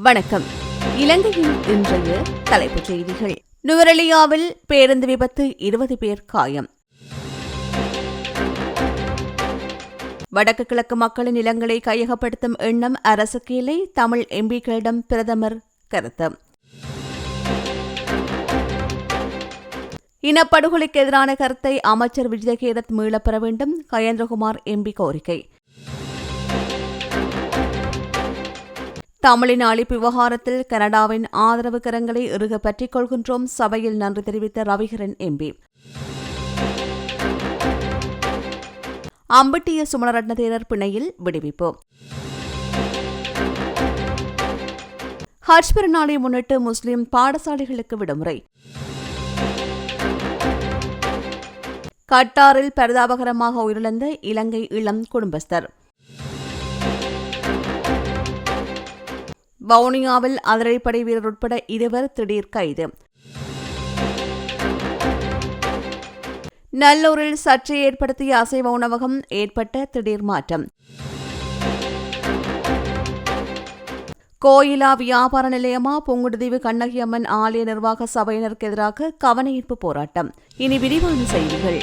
வணக்கம். இலங்கையின் இன்றைய தலைப்புச் செய்திகள். நுவரெலியாவில் பேருந்து விபத்து இருபது பேர் காயம். வடக்கு கிழக்கு மக்களின் நிலங்களை கையகப்படுத்தும் எண்ணம் அரசுக்கு இல்லை தமிழ் எம்பிக்களிடம் பிரதமர் கருத்து. இனப்படுகொலைக்கு எதிரான கருத்தை அமைச்சர் விஜயகீரத் மீளப்பெற வேண்டும் கயேந்திரகுமார் எம்பி கோரிக்கை. தமிழின் அழிப்பு விவகாரத்தில் கனடாவின் ஆதரவு கரங்களை இறுக பற்றிக் கொள்கின்றோம். சபையில் நன்றி தெரிவித்த ரவிகரன் எம்பி. அம்பட்டிய சுமணரட்ன தேரர் பிணையில் விடுவிப்பு. ஹஜ் பெருநாளை முன்னிட்டு முஸ்லிம் பாடசாலைகளுக்கு விடுமுறை. கட்டாரில் பரிதாபகரமாக உயிரிழந்த இலங்கை இளம் குடும்பஸ்தர். வவுனியாவில் அதிரடிப்படை வீரர் உட்பட இருவர் திடீர் கைது. நல்லூரில் சர்ச்சை ஏற்படுத்திய அசைவ உணவகம் ஏற்பட்ட திடீர் மாற்றம். கோயிலா வியாபார நிலையமா? புங்குடுதீவு கண்ணகியம்மன் ஆலய நிர்வாக சபையினருக்கு எதிராக கவனஈர்ப்பு போராட்டம். இனி விரிவான செய்திகள்.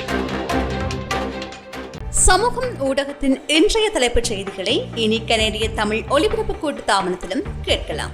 சமூகம் ஊடகத்தின் இன்றைய தலைப்புச் செய்திகளை இனி கனேடிய தமிழ் ஒலிபரப்பு கூட்டு தாமனத்திலும் கேட்கலாம்.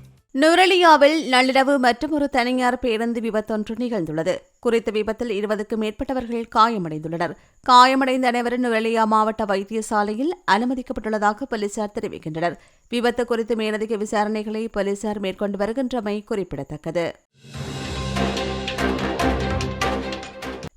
நுரலியாவில் நள்ளிரவு மற்றொரு தனியார் பேருந்து விபத்தொன்று நிகழ்ந்துள்ளது. குறித்த விபத்தில் இருபதுக்கும் மேற்பட்டவர்கள் காயமடைந்துள்ளனர். காயமடைந்த அனைவரும் நுரலியா மாவட்ட வைத்தியசாலையில் அனுமதிக்கப்பட்டுள்ளதாக போலீசார் தெரிவிக்கின்றனர். விபத்து குறித்து மேலதிக விசாரணைகளை போலீசார் மேற்கொண்டு வருகின்றமை குறிப்பிடத்தக்கது.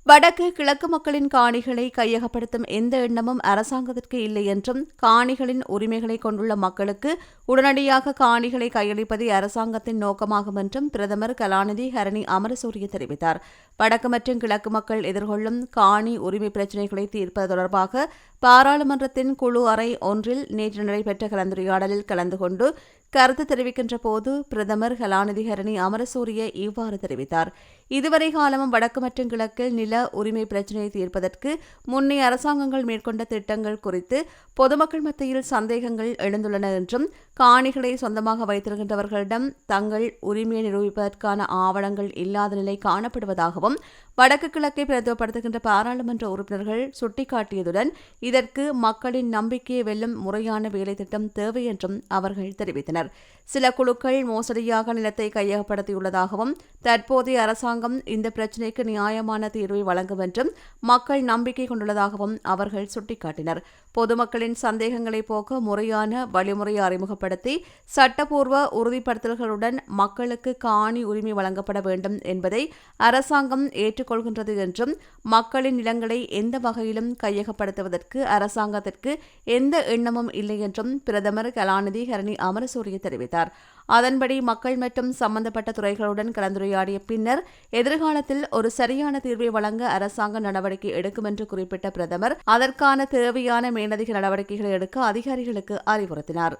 வடக்கு கிழக்கு மக்களின் காணிகளை கையகப்படுத்தும் எந்த எண்ணமும் அரசாங்கத்திற்கு இல்லை என்றும் காணிகளின் உரிமைகளை கொண்டுள்ள மக்களுக்கு உடனடியாக காணிகளை கையளிப்பதே அரசாங்கத்தின் நோக்கமாகும் என்றும் பிரதமர் கலாநிதி ஹரணி அமரசூரிய தெரிவித்தார். வடக்கு மற்றும் கிழக்கு மக்கள் எதிர்கொள்ளும் காணி உரிமை பிரச்சினைகளை தீர்ப்பது தொடர்பாக பாராளுமன்றத்தின் குழு அறை ஒன்றில் நேற்று நடைபெற்ற கலந்துரையாடலில் கலந்து கொண்டு கருத்து தெரிவிக்கின்ற போது பிரதமர் கலாநிதி ஹரணி அமரசூரிய இவ்வாறு தெரிவித்தார். இதுவரை காலமும் வடக்கு மற்றும் கிழக்கில் நில உரிமை பிரச்சினையை தீர்ப்பதற்கு முன்னே அரசாங்கங்கள் மேற்கொண்ட திட்டங்கள் குறித்து பொதுமக்கள் மத்தியில் சந்தேகங்கள் எழுந்துள்ளன என்றும் காணிகளை சொந்தமாக வைத்திருக்கின்றவர்களிடம் தங்கள் உரிமையை நிரூபிப்பதற்கான ஆவணங்கள் இல்லாத நிலை காணப்படுவதாகவும் வடக்கு கிழக்கை பிரதிபடுத்துகின்ற பாராளுமன்ற உறுப்பினர்கள் சுட்டிக்காட்டியதுடன் இதற்கு மக்களின் நம்பிக்கையை வெல்லும் முறையான வேலைத்திட்டம் தேவை என்றும் அவர்கள் தெரிவித்தனர். சில குழுக்கள் மோசடியாக நிலத்தை கையகப்படுத்தியுள்ளதாகவும் தற்போதைய அரசாங்கம் இந்த பிரச்சினைக்கு நியாயமான தீர்வை வழங்கும் என்றும் மக்கள் நம்பிக்கை கொண்டுள்ளதாகவும் அவர்கள் சுட்டிக்காட்டினர். பொதுமக்களின் சந்தேகங்களை போக்க முறையான வழிமுறையை அறிமுகப்படுத்தி சட்டப்பூர்வ உறுதிப்படுத்தல்களுடன் மக்களுக்கு காணி உரிமை வழங்கப்பட வேண்டும் என்பதை அரசாங்கம் ஏற்றுக்கொள்கின்றது என்றும் மக்களின் நிலங்களை எந்த வகையிலும் கையகப்படுத்துவதற்கு அரசாங்கத்திற்கு எந்த எண்ணமும் இல்லை என்றும் பிரதமர் கலாநிதி ஹரணி அமரசூரிய தெரிவித்தார். அதன்படி மக்கள் மற்றும் சம்பந்தப்பட்ட துறைகளுடன் கலந்துரையாடிய பின்னர் எதிர்காலத்தில் ஒரு சரியான தீர்வை வழங்க அரசாங்கம் நடவடிக்கை எடுக்கும் என்று குறிப்பிட்ட பிரதமர் அதற்கான தேவையான மேலதிக நடவடிக்கைகளை எடுக்க அதிகாரிகளுக்கு அறிவுறுத்தினார்.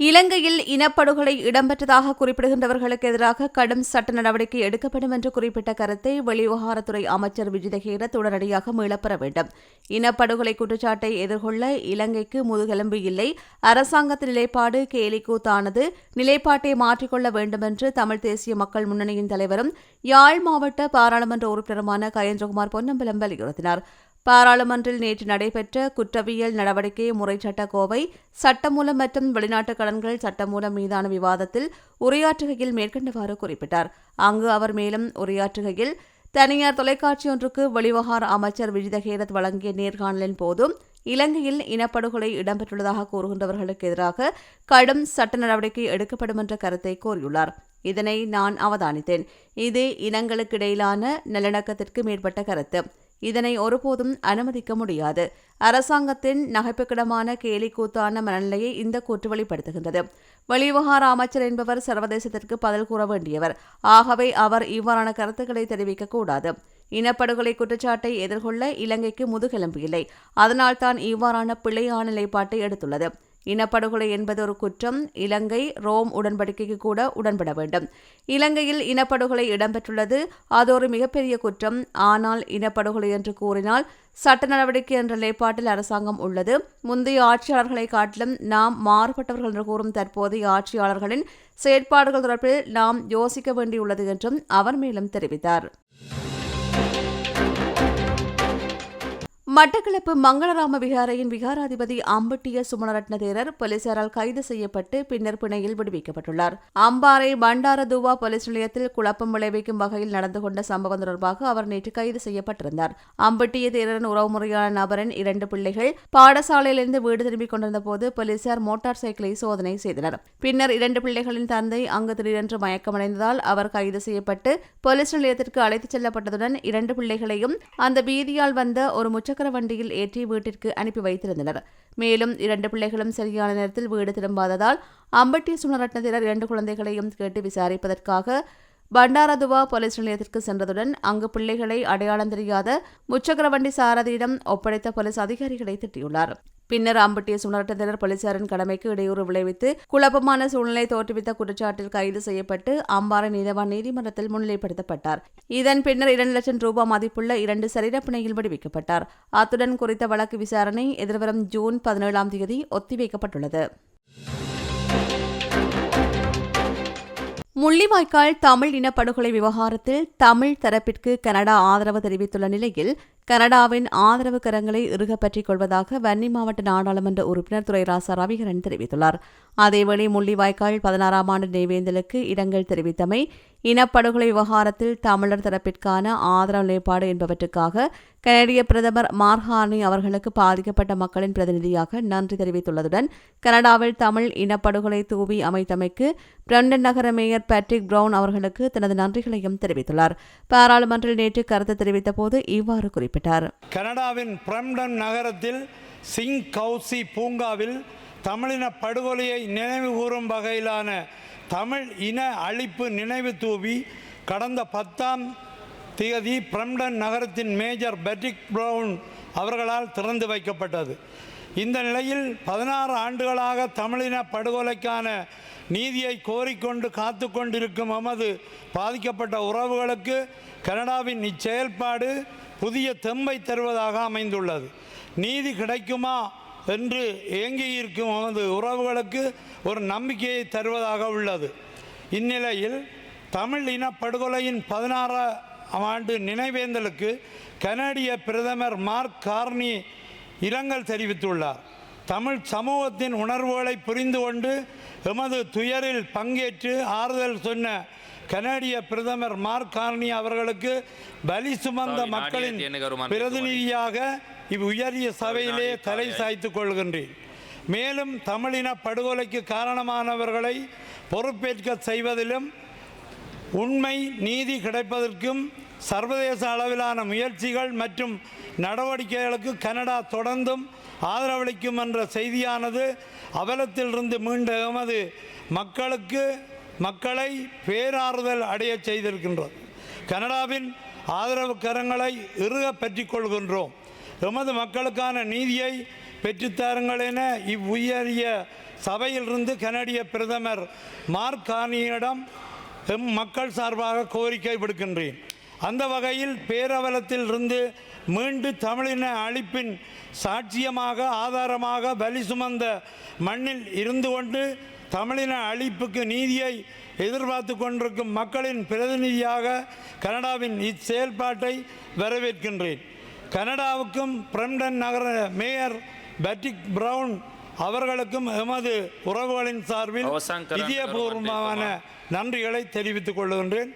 இலங்கையில் இனப்படுகொலை இடம்பெற்றதாக குறிப்பிடுகின்றவர்களுக்கு எதிராக கடும் சட்ட நடவடிக்கை எடுக்கப்படும் என்று குறிப்பிட்ட கருத்தை வெளிவிவகாரத்துறை அமைச்சர் விஜிதஹேரத் உடனடியாக மீளப்பெற வேண்டும். இனப்படுகொலை குற்றச்சாட்டை எதிர்கொள்ள இலங்கைக்கு முதுகெலும்பு இல்லை. அரசாங்கத்தின் நிலைப்பாடு கேலிக்கூத்தானது. நிலைப்பாட்டை மாற்றிக்கொள்ள வேண்டும் என்று தமிழ் தேசிய மக்கள் முன்னணியின் தலைவரும் யாழ் மாவட்ட பாராளுமன்ற உறுப்பினருமான கயேந்திரகுமார் பொன்னம்பலம் வலியுறுத்தினார். பாராளுமன்றில் நேற்று நடைபெற்ற குற்றவியல் நடவடிக்கை முறைச்சட்ட கோவை சட்டமூலம் மற்றும் வெளிநாட்டு கடன்கள் சட்டமூலம் மீதான விவாதத்தில் உரையாற்றுகையில் மேற்கண்டவாறு குறிப்பிட்டார். அங்கு அவர் மேலும் உரையாற்றுகையில் தனியார் தொலைக்காட்சி ஒன்றுக்கு வெளிவகார அமைச்சர் விஜிதகேரத் வழங்கிய நேர்காணலின் போதும் இலங்கையில் இனப்படுகொலை இடம்பெற்றுள்ளதாக கூறுகின்றவர்களுக்கு எதிராக கடும் சட்ட நடவடிக்கை எடுக்கப்படும் என்ற கருத்தை கோரியுள்ளார். இதனை நான் அவதானித்தேன். இது இனங்களுக்கிடையிலான நல்லிணக்கத்திற்கு மேற்பட்ட கருத்து. இதனை ஒருபோதும் அனுமதிக்க முடியாது. அரசாங்கத்தின் நகைப்புக்கிடமான கேலிக்கூத்தான மனநிலையை இந்த கூற்று வெளிப்படுத்துகின்றது. வெளிவிவகார அமைச்சர் என்பவர் சர்வதேசத்திற்கு பதில் கூற வேண்டியவர். ஆகவே அவர் இவ்வாறான கருத்துக்களை தெரிவிக்கக்கூடாது இனப்படுகொலை குற்றச்சாட்டை எதிர்கொள்ள இலங்கைக்கு முதுகெலும்பு இல்லை. அதனால்தான் இவ்வாறான பிழையான நிலைப்பாட்டை எடுத்துள்ளது. இனப்படுகொலை என்பது ஒரு குற்றம். இலங்கை ரோம் உடன்படிக்கைக்கு கூட உடன்பட வேண்டும். இலங்கையில் இனப்படுகொலை இடம்பெற்றுள்ளது. அது ஒரு மிகப்பெரிய குற்றம். ஆனால் இனப்படுகொலை என்று கூறினால் சட்ட நடவடிக்கை என்ற நிலைப்பாட்டில் அரசாங்கம் உள்ளது. முந்தைய ஆட்சியாளர்களை காட்டிலும் நாம் மாறுபட்டவர்கள் என்று கூறும் தற்போதைய ஆட்சியாளர்களின் செயற்பாடுகள் தொடர்பில் நாம் யோசிக்க வேண்டியுள்ளது என்றும் அவர் மேலும் தெரிவித்தார். மட்டக்களப்பு மங்களராம விகாரையின் விகாராதிபதி அம்பட்டிய சுமணரட்ன தேரர் போலீசாரால் கைது செய்யப்பட்டு பின்னர் பிணையில் விடுவிக்கப்பட்டுள்ளார். அம்பாறை பண்டாரதுவா போலீஸ் நிலையத்தில் குழப்பம் விளைவிக்கும் வகையில் நடந்து கொண்ட சம்பவம் தொடர்பாக அவர் நேற்று கைது செய்யப்பட்டிருந்தார். அம்பட்டிய தேரரின் உறவுமுறையான நபரின் இரண்டு பிள்ளைகள் பாடசாலையிலிருந்து வீடு திரும்பிக் கொண்டிருந்த போது போலீசார் மோட்டார் சைக்கிளை சோதனை செய்தனர். பின்னர் இரண்டு பிள்ளைகளின் தந்தை அங்கு திடீரென்று மயக்கமடைந்ததால் அவர் கைது செய்யப்பட்டு போலீஸ் நிலையத்திற்கு அழைத்துச் செல்லப்பட்டதுடன் இரண்டு பிள்ளைகளையும் அந்த வீதியால் வந்த ஒரு முச்சக்கர வண்டியில் ஏற்றி வீட்டிற்கு அனுப்பி வைத்திருந்தனர். மேலும் இரண்டு பிள்ளைகளும் சரியான நேரத்தில் வீடு திரும்பாததால் அம்பட்டி சுனரட்னத்தினர் இரண்டு குழந்தைகளையும் கேட்டு விசாரிப்பதற்காக பண்டாரதுவா போலீஸ் நிலையத்திற்கு சென்றதுடன் அங்கு பிள்ளைகளை அடையாளம் தெரியாத முச்சக்கர வண்டி சாரதியிடம் ஒப்படைத்த போலீஸ் அதிகாரிகளை திட்டியுள்ளார். பின்னர் அம்பட்டிய சுனரட்டத்தினர் போலீசாரின் கடமைக்கு இடையூறு விளைவித்து குழப்பமான சூழ்நிலை தோற்றுவித்த குற்றச்சாட்டில் கைது செய்யப்பட்டு அம்பாறை நீதவான் நீதிமன்றத்தில் முன்னிலைப்படுத்தப்பட்டார். இதன் பின்னர் இரண்டு லட்சம் ரூபாய் மதிப்புள்ள இரண்டு சரீரப்பிணையில் விடுவிக்கப்பட்டார். அத்துடன் குறித்த வழக்கு விசாரணை எதிர்வரும் ஜூன் பதினேழாம் தேதி ஒத்திவைக்கப்பட்டுள்ளது. முள்ளிவாய்க்கால் தமிழ் இனப்படுகொலை விவகாரத்தில் தமிழ் தரப்பிற்கு கனடா ஆதரவு தெரிவித்துள்ள நிலையில் கனடாவின் ஆதரவு கரங்களை இறுகப்பற்றிக் கொள்வதாக வன்னி மாவட்ட நாடாளுமன்ற உறுப்பினர் துரைராசா ரவிகரன் தெரிவித்துள்ளார். அதேவேளை முள்ளிவாய்க்கால் பதினாறாம் ஆண்டு நினைவேந்தலுக்கு இடங்கள் தெரிவித்தமை இனப்படுகொலை விவகாரத்தில் தமிழர் தரப்பிற்கான ஆதரவு நிலைப்பாடு என்பவற்றுக்காக கனடிய பிரதமர் மார்ஹானி அவர்களுக்கு பாதிக்கப்பட்ட மக்களின் பிரதிநிதியாக நன்றி தெரிவித்துள்ளதுடன் கனடாவில் தமிழ் இனப்படுகொலை தூவி அமைத்தமைக்கு பிரண்டன் நகர மேயர் பேட்ரிக் பிரவுன் அவர்களுக்கு தனது நன்றிகளையும் தெரிவித்துள்ளார். பாராளுமன்றில் நேற்று கருத்து தெரிவித்த போது இவ்வாறு குறிப்பிட்டார். கனடாவின் பிரம்டன் நகரத்தில் சிங் கவுசி பூங்காவில் தமிழின படுகொலையை நினைவு கூறும் வகையிலான தமிழ் இன அழிப்பு நினைவு தூவி கடந்த பத்தாம் தேதி பிரம்டன் நகரத்தின் மேஜர் பெட்ரிக் ப்ரவுன் அவர்களால் திறந்து வைக்கப்பட்டது. இந்த நிலையில் பதினாறு ஆண்டுகளாக தமிழின படுகொலைக்கான நீதியை கோரிக்கொண்டு காத்து கொண்டிருக்கும் எமது பாதிக்கப்பட்ட உறவுகளுக்கு கனடாவின் இச்செயல்பாடு புதிய தெம்பை தருவதாக அமைந்துள்ளது. நீதி கிடைக்குமா என்று ஏங்கியிருக்கும் எமது உறவுகளுக்கு ஒரு நம்பிக்கையை தருவதாக உள்ளது. இந்நிலையில் தமிழ் இனப்படுகொலையின் பதினாறாம் ஆண்டு நினைவேந்தலுக்கு கனடிய பிரதமர் மார்க் கார்னி இரங்கல் தெரிவித்துள்ளார். தமிழ் சமூகத்தின் உணர்வுகளை புரிந்து கொண்டு எமது துயரில் பங்கேற்று ஆறுதல் சொன்ன கனடிய பிரதமர் மார்க் கார்னி அவர்களுக்கு பலி சுமந்த மக்களின் பிரதிநிதியாக இவ்வுயரிய சபையிலே தலை சாய்த்துக் கொள்கின்றேன். மேலும் தமிழின படுகொலைக்கு காரணமானவர்களை பொறுப்பேற்க செய்வதிலும் உண்மை நீதி கிடைப்பதற்கும் சர்வதேச அளவிலான முயற்சிகள் மற்றும் நடவடிக்கைகளுக்கு கனடா தொடர்ந்தும் ஆதரவளிக்கும் என்ற செய்தியானது அவலத்திலிருந்து மீண்ட எமது மக்களுக்கு மக்களை பேராறுதல் அடையச் செய்திருக்கின்றது கனடாவின் ஆதரவு கரங்களை இறுக பெற்றுக்கொள்கின்றோம். எமது மக்களுக்கான நீதியை பெற்றுத்தாருங்கள் என இவ்வுயரிய சபையிலிருந்து கனடிய பிரதமர் மார்க் கானியிடம் எம் மக்கள் சார்பாக கோரிக்கை விடுக்கின்றேன். அந்த வகையில் பேரவலத்தில் இருந்து மீண்டு தமிழின அழிப்பின் சாட்சியமாக ஆதாரமாக பலி சுமந்த மண்ணில் இருந்து கொண்டு தமிழின அழிப்புக்கு நீதியை எதிர்பார்த்து கொண்டிருக்கும் மக்களின் பிரதிநிதியாக கனடாவின் இச்செயல்பாட்டை வரவேற்கின்றேன். கனடாவுக்கும் பிரம்டன் நகர மேயர் பேட்ரிக் பிரவுன் அவர்களுக்கும் எமது உறவுகளின் சார்பில் இதயபூர்வமான நன்றிகளை தெரிவித்துக் கொள்கின்றேன்.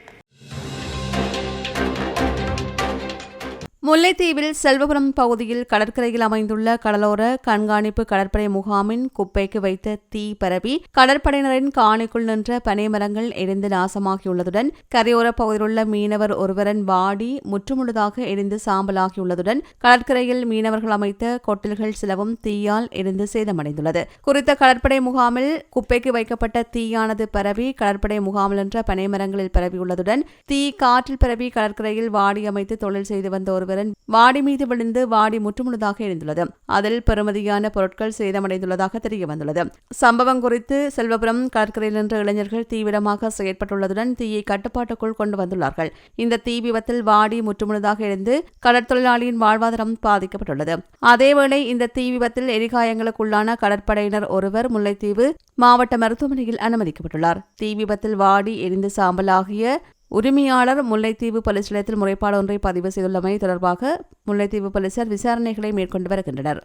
முல்லைத்தீவில் செல்வபுரம் பகுதியில் கடற்கரையில் அமைந்துள்ள கடலோர கண்காணிப்பு கடற்படை முகாமின் குப்பைக்கு வைத்த தீ பரவி கடற்படையினரின் காணிக்குள் நின்ற பனைமரங்கள் எரிந்து நாசமாகியுள்ளதுடன் கரையோர பகுதியிலுள்ள மீனவர் ஒருவரின் பாடி முற்றுமுழுதாக எரிந்து சாம்பலாகியுள்ளதுடன் கடற்கரையில் மீனவர்கள் அமைத்த கொட்டில்கள் சிலவும் தீயால் எரிந்து சேதமடைந்துள்ளது. குறித்த கடற்படை முகாமில் குப்பைக்கு வைக்கப்பட்ட தீயானது பரவி கடற்படை முகாமில் நின்ற பனைமரங்களில் பரவியுள்ளதுடன் தீ காற்றில் பரவி கடற்கரையில் வாடி அமைத்து தொழில் செய்து வந்த ஒருவரின் வாடி மீது விழுந்து வாடி முற்றுமுழுதாக எரிந்துள்ளது அதில் பெருமதியான பொருட்கள் சேதமடைந்துள்ளதாக தெரிய வந்துள்ளது சம்பவம் குறித்து செல்வபுரம் கடற்கரையில் நின்ற இளைஞர்கள் தீவிரமாக செயற்பட்டுள்ளதுடன் தீயை கட்டுப்பாட்டுக்குள் கொண்டு வந்துள்ளார்கள். இந்த தீ விபத்தில் வாடி முற்றுமுழுதாக எரிந்து கடற்தொழிலாளியின் வாழ்வாதாரம் பாதிக்கப்பட்டுள்ளது. அதேவேளை இந்த தீ விபத்தில் எரிகாயங்களுக்குள்ளான கடற்படையினர் ஒருவர் முல்லைத்தீவு மாவட்ட மருத்துவமனையில் அனுமதிக்கப்பட்டுள்ளார். தீ விபத்தில் வாடி எரிந்து சாம்பலாகிய உரிமையாளர் முல்லைத்தீவு போலீஸ் நிலையத்தில் முறைப்பாடு ஒன்றை பதிவு செய்துள்ளமை தொடர்பாக முல்லைத்தீவு போலீசார் விசாரணைகளை மேற்கொண்டு வருகின்றனர்.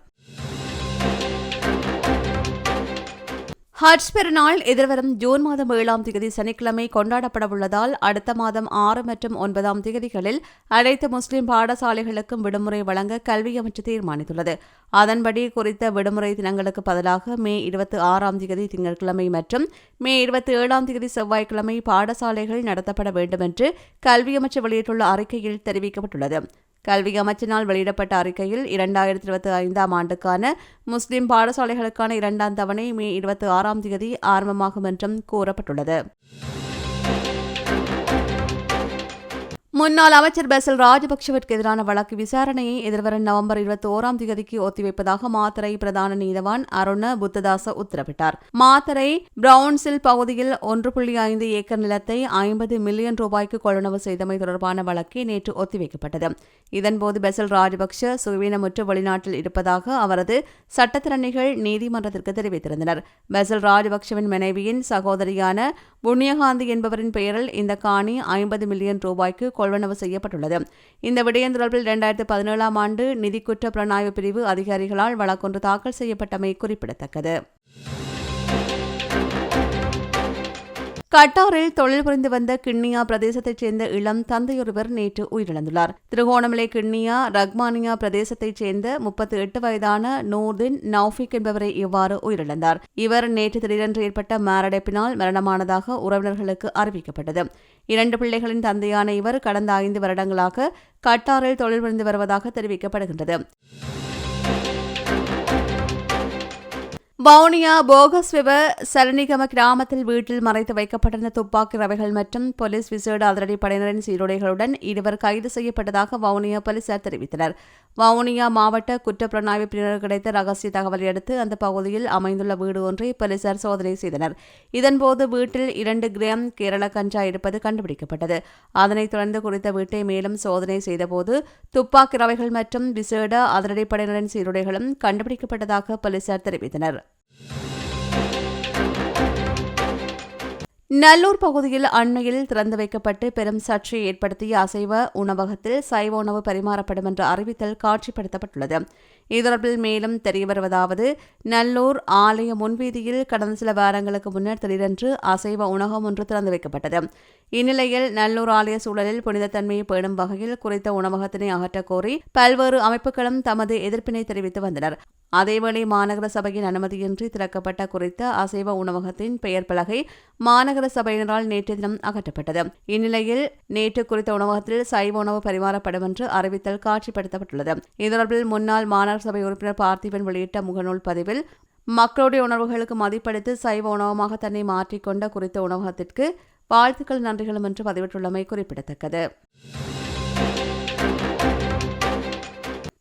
ஹஜ் பெருநாள் எதிர்வரும் ஜூன் மாதம் ஏழாம் தேதி சனிக்கிழமை கொண்டாடப்படவுள்ளதால் அடுத்த மாதம் ஆறு மற்றும் ஒன்பதாம் தேதிகளில் அனைத்து முஸ்லிம் பாடசாலைகளுக்கும் விடுமுறை வழங்க கல்வி அமைச்சு தீர்மானித்துள்ளது. அதன்படி குறித்த விடுமுறை தினங்களுக்கு பதிலாக மே இருபத்தி ஆறாம் தேதி திங்கட்கிழமை மற்றும் மே இருபத்தி ஏழாம் தேதி செவ்வாய்க்கிழமை பாடசாலைகள் நடத்தப்பட வேண்டும் என்று கல்வி அமைச்சு வெளியிட்டுள்ள அறிக்கையில் தெரிவிக்கப்பட்டுள்ளது. கல்வி அமைச்சினால் வெளியிடப்பட்ட அறிக்கையில் இரண்டாயிரத்தி இருபத்தி ஐந்தாம் ஆண்டுக்கான முஸ்லிம் பாடசாலைகளுக்கான இரண்டாம் தவணை மே இருபத்தி ஆறாம் தேதி ஆரம்பமாகும் என்றும் கூறப்பட்டுள்ளது. முன்னாள் அமைச்சர் பெசல் ராஜபக்சவிற்கு எதிரான வழக்கு விசாரணையை எதிர்வரும் நவம்பர் இருபத்தி ஓராம் தேதிக்கு ஒத்திவைப்பதாக மாத்தரை பிரதான நீதவான் அருண புத்ததாச உத்தரவிட்டார். மாத்தரை பிரவுன்சில் பகுதியில் ஒன்று புள்ளி ஐந்து ஏக்கர் நிலத்தை ஐம்பது மில்லியன் ரூபாய்க்கு கொள்வனவு செய்தமை தொடர்பான வழக்கு நேற்று ஒத்திவைக்கப்பட்டது. இதன்போது பெசல் ராஜபக்ஷ சுவீனமுற்று வெளிநாட்டில் இருப்பதாக அவரது சட்டத்திறனிகள் நீதிமன்றத்திற்கு தெரிவித்திருந்தனர். பெசல் ராஜபக்ஷவின் மனைவியின் சகோதரியான புண்ணியகாந்தி என்பவரின் பெயரில் இந்த காணி ஐம்பது மில்லியன் ரூபாய்க்கு கொள்வனவு செய்யப்பட்டுள்ளது. இந்த விடயம் தொடர்பில் இரண்டாயிரத்து பதினேழாம் ஆண்டு நிதிக்குற்ற புலனாய்வு பிரிவு அதிகாரிகளால் வழக்கொன்று தாக்கல் செய்யப்பட்டமை குறிப்பிடத்தக்கது. கட்டாரில் தொழில் புரிந்து வந்த கிண்ணியா பிரதேசத்தைச் சேர்ந்த இளம் தந்தையொருவர் நேற்று உயிரிழந்துள்ளார். திருகோணமலை கிண்ணியா ரக்மானியா பிரதேசத்தைச் சேர்ந்த முப்பத்தி எட்டு வயதான நூர்தின் நௌஃபிக் என்பவரை இவ்வாறு உயிரிழந்தார். இவர் நேற்று திடீரென்று ஏற்பட்ட மாரடைப்பினால் மரணமானதாக உறவினர்களுக்கு அறிவிக்கப்பட்டது. இரண்டு பிள்ளைகளின் தந்தையான இவர் கடந்த ஐந்து வருடங்களாக கட்டாரில் தொழில் புரிந்து வருவதாக தெரிவிக்கப்படுகின்றது. வவுனியா போகஸ்வெவ சரணிகம கிராமத்தில் வீட்டில் மறைத்து வைக்கப்பட்டிருந்த துப்பாக்கி ரவைகள் மற்றும் போலீஸ் விசேட அதிரடிப்படையினரின் சீருடைகளுடன் இருவர் கைது செய்யப்பட்டதாக வவுனியா போலீசார் தெரிவித்தனர். வவுனியா மாவட்ட குற்றப்புலனாய்வு பிரிவினர் கிடைத்த ரகசிய தகவலை அடுத்து அந்த பகுதியில் அமைந்துள்ள வீடு ஒன்றை போலீசார் சோதனை செய்தனர். இதன்போது வீட்டில் இரண்டு கிராம் கேரள கஞ்சா இருப்பது கண்டுபிடிக்கப்பட்டது. அதனைத் தொடர்ந்து குறித்த வீட்டை மேலும் சோதனை செய்தபோது துப்பாக்கி ரவைகள் மற்றும் விசேட அதிரடிப்படையினரின் சீருடைகளும் கண்டுபிடிக்கப்பட்டதாக போலீசார் தெரிவித்தனர். நல்லூர் பகுதியில் அண்மையில் திறந்து வைக்கப்பட்டு பெரும் சர்ச்சையை ஏற்படுத்திய அசைவ உணவகத்தில் சைவ உணவு பரிமாறப்படும் என்ற அறிவித்தல் காட்சிப்படுத்தப்பட்டுள்ளது. இதொடர்பில் மேலும் தெரியவருவதாவது நல்லூர் ஆலய முன்வீதியில் கடந்த சில வாரங்களுக்கு முன்னர் திடீரென்று அசைவ உணவகம் ஒன்று திறந்து வைக்கப்பட்டது. இந்நிலையில் நல்லூர் ஆலய சூழலில் புனிதத்தன்மையை பேணும் வகையில் குறித்த உணவகத்தினை அகற்றக் கோரி பல்வேறு அமைப்புகளும் தமது எதிர்ப்பினை தெரிவித்து வந்தனர். அதேவேளை மாநகர சபையின் அனுமதியின்றி திறக்கப்பட்ட குறித்த அசைவ உணவகத்தின் பெயர் பலகை மாநகர சபையினரால் நேற்று தினம் அகற்றப்பட்டது. இந்நிலையில் நேற்று குறித்த உணவகத்தில் சைவ உணவு பரிமாறப்படும் என்று அறிவித்தல் காட்சிப்படுத்தப்பட்டுள்ளது. இது தொடர்பில் முன்னாள் மாநகர சபை உறுப்பினர் பார்த்திபன் வெளியிட்ட முகநூல் பதிவில் மக்களுடைய உணர்வுகளுக்கு மதிப்பளித்து சைவ உணவமாக தன்னை மாற்றிக்கொண்ட குறித்த உணவகத்திற்கு வாழ்த்துக்கள் நன்றிகளும் என்று பதிவிட்டுள்ளமை குறிப்பிடத்தக்கது.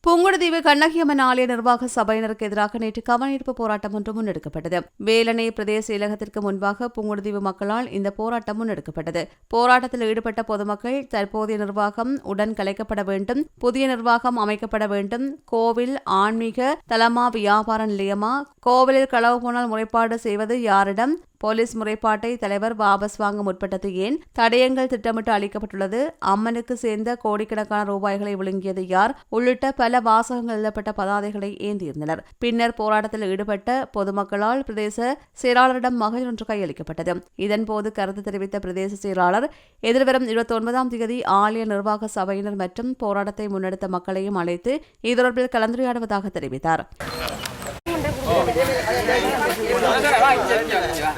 புங்குடுதீவு கண்ணகியம்மன் ஆலய நிர்வாக சபையினருக்கு எதிராக நேற்று கவனீர்ப்பு போராட்டம் ஒன்று முன்னெடுக்கப்பட்டது. வேலனை பிரதேச இலகத்திற்கு முன்பாக புங்குடுதீவு மக்களால் இந்த போராட்டம் முன்னெடுக்கப்பட்டது. போராட்டத்தில் ஈடுபட்ட பொதுமக்கள் தற்போதைய நிர்வாகம் உடன் கலைக்கப்பட வேண்டும் புதிய நிர்வாகம் அமைக்கப்பட வேண்டும். கோவில் ஆன்மீக தலமா வியாபார நிலையமா? கோவிலில் களவு போனால் முறைப்பாடு செய்வது யாரிடம்? போலீஸ் முறைப்பாட்டை தலைவர் வாபஸ் வாங்க முற்பட்டது ஏன்? தடயங்கள் திட்டமிட்டு அளிக்கப்பட்டுள்ளது. அம்மனுக்கு சேர்ந்த கோடிக்கணக்கான ரூபாய்களை விழுங்கியது யார்? உள்ளிட்ட பல வாசகங்கள் எழுதப்பட்ட பதாதைகளை ஏந்தியிருந்தனர். பின்னர் போராட்டத்தில் ஈடுபட்ட பொதுமக்களால் பிரதேச செயலாளரிடம் மகள் ஒன்று கையளிக்கப்பட்டது. இதன்போது கருத்து தெரிவித்த பிரதேச செயலாளர் எதிர்வரும் இருபத்தி ஒன்பதாம் தேதி ஆலய நிர்வாக சபையினர் மற்றும் போராட்டத்தை முன்னெடுத்த மக்களையும் அழைத்து இது தொடர்பில் கலந்துரையாடுவதாக தெரிவித்தார். பதினாறு லட்சம் காணி பதினாறு லட்சம்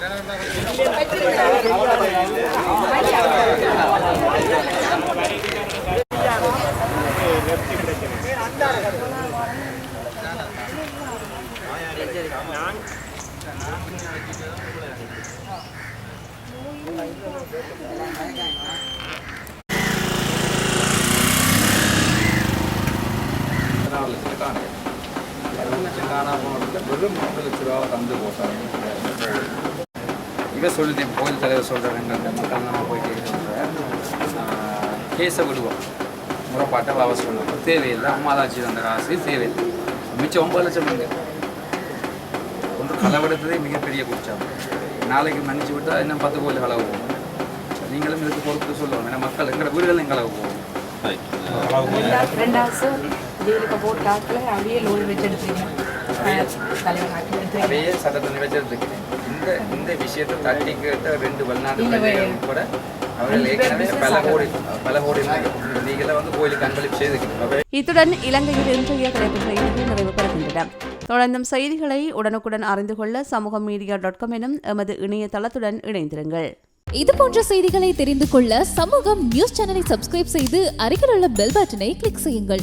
வெறும் மூன்று லட்ச ரூபா தந்து போட்டாங்க இவ சொல்லிட்டேன் கோயில் தலைவர் சொல்கிறேன் மக்கள் நம்ம போயிட்டு கேஸை விடுவோம். முறைப்பாட்டை வாபஸ் பண்ணுவோம் தேவையில்லை அம்மாதாச்சி தந்த காசு தேவையில்லை. மிச்சம் ஒன்பது லட்சம் இங்கே ஒன்று களவெடுத்ததே மிகப்பெரிய குற்றம். நாளைக்கு மன்னிச்சு விட்டால் இன்னும் பத்து கோயில் களவு போகும் நீங்களும் இதுக்கு பொறுத்து சொல்லணும் ஏன்னா மக்கள் எங்களோட வீடுகளும் களவு போகும் ரெண்டாவது ஜெயிலுக்கு போட்டாக்கில் அப்படியே லோடு வச்செடுத்தீங்க தலைவர் அதையே சட்டத்தை நிறைவேற்றிருக்கு இந்த இந்த விஷயத்தை தட்டி கேட்ட ரெண்டு வெளிநாட்டு பிரஜைகள் கூட அவர்கள் ஏற்கனவே பல கோடி பல கோடி நீங்கள வந்து கோயிலுக்கு அன்பளிப்பு செய்திருக்கீங்க இத்துடன் இலங்கையில் இன்றைய தலைப்பு செய்திகள் நிறைவு பெறுகின்றன தொடர்ந்தும் செய்திகளை உடனுக்குடன் அறிந்து கொள்ள சமூக மீடியா டாட் காம் எனும் எமது இணையதளத்துடன் இணைந்திருங்கள். இது போன்ற செய்திகளை தெரிந்து கொள்ள சமூகம் நியூஸ் சேனலை சப்ஸ்கிரைப் செய்து அருகில் உள்ள பெல் பட்டனை கிளிக் செய்யுங்கள்.